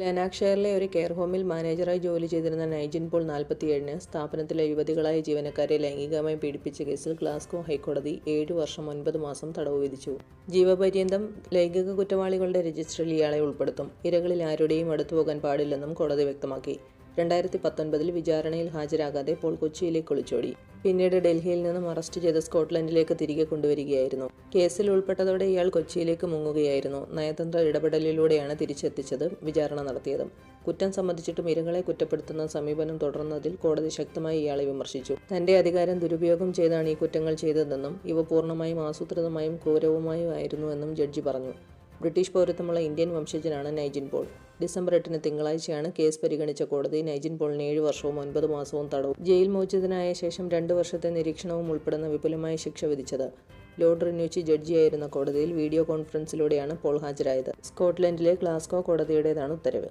ലെനാക്ഷയറിലെ ഒരു കെയർ ഹോമിൽ മാനേജറായി ജോലി ചെയ്തിരുന്ന നൈജിൻ പോൾ നാൽപ്പത്തിയേഴിന് സ്ഥാപനത്തിലെ യുവതികളായ ജീവനക്കാരെ ലൈംഗികമായി പീഡിപ്പിച്ച കേസിൽ ഗ്ലാസ്കോ ഹൈക്കോടതി ഏഴു വർഷം ഒൻപത് മാസം തടവ് വിധിച്ചു. ജീവപര്യന്തം ലൈംഗിക കുറ്റവാളികളുടെ രജിസ്റ്ററിൽ ഇയാളെ ഉൾപ്പെടുത്തും. ഇരകളിൽ ആരുടെയും അടുത്തു പോകാൻ പാടില്ലെന്നും കോടതി വ്യക്തമാക്കി. രണ്ടായിരത്തി പത്തൊൻപതിൽ വിചാരണയിൽ ഹാജരാകാതെ പോൾ കൊച്ചിയിലേക്ക് ഒളിച്ചോടി. പിന്നീട് ഡൽഹിയിൽ നിന്നും അറസ്റ്റ് ചെയ്ത് സ്കോട്ട്ലൻഡിലേക്ക് തിരികെ കൊണ്ടുവരികയായിരുന്നു. കേസിൽ ഉൾപ്പെട്ടതോടെ ഇയാൾ കൊച്ചിയിലേക്ക് മുങ്ങുകയായിരുന്നു. നയതന്ത്ര ഇടപെടലിലൂടെയാണ് തിരിച്ചെത്തിച്ചത് വിചാരണ നടത്തിയത്. കുറ്റം സംബന്ധിച്ചിട്ടും ഇരകളെ കുറ്റപ്പെടുത്തുന്ന സമീപനം തുടർന്നതിൽ കോടതി ശക്തമായി ഇയാളെ വിമർശിച്ചു. തന്റെ അധികാരം ദുരുപയോഗം ചെയ്താണ് ഈ കുറ്റങ്ങൾ ചെയ്തതെന്നും ഇവ പൂർണമായും ആസൂത്രിതമായും ക്രൂരവുമായും ആയിരുന്നുവെന്നും ജഡ്ജി പറഞ്ഞു. ബ്രിട്ടീഷ് പൗരത്വമുള്ള ഇന്ത്യൻ വംശജനാണ് നൈജിൻ പോൾ. ഡിസംബർ എട്ടിന് തിങ്കളാഴ്ചയാണ് കേസ് പരിഗണിച്ച കോടതി നൈജിൻ പോളിന് ഏഴ് വർഷവും ഒൻപത് മാസവും തടവും. ജയിൽ മോചിതനായ ശേഷം രണ്ട് വർഷത്തെ നിരീക്ഷണവും ഉൾപ്പെടുന്ന വിപുലമായ ശിക്ഷ വിധിച്ചത്. ലോർഡ് റിന്യൂച്ചി ജഡ്ജിയായിരുന്ന കോടതിയിൽ വീഡിയോ കോൺഫറൻസിലൂടെയാണ് പോൾ ഹാജരായത്. സ്കോട്ട്ലൻഡിലെ ഗ്ലാസ്കോ കോടതിയുടേതാണ് ഉത്തരവ്.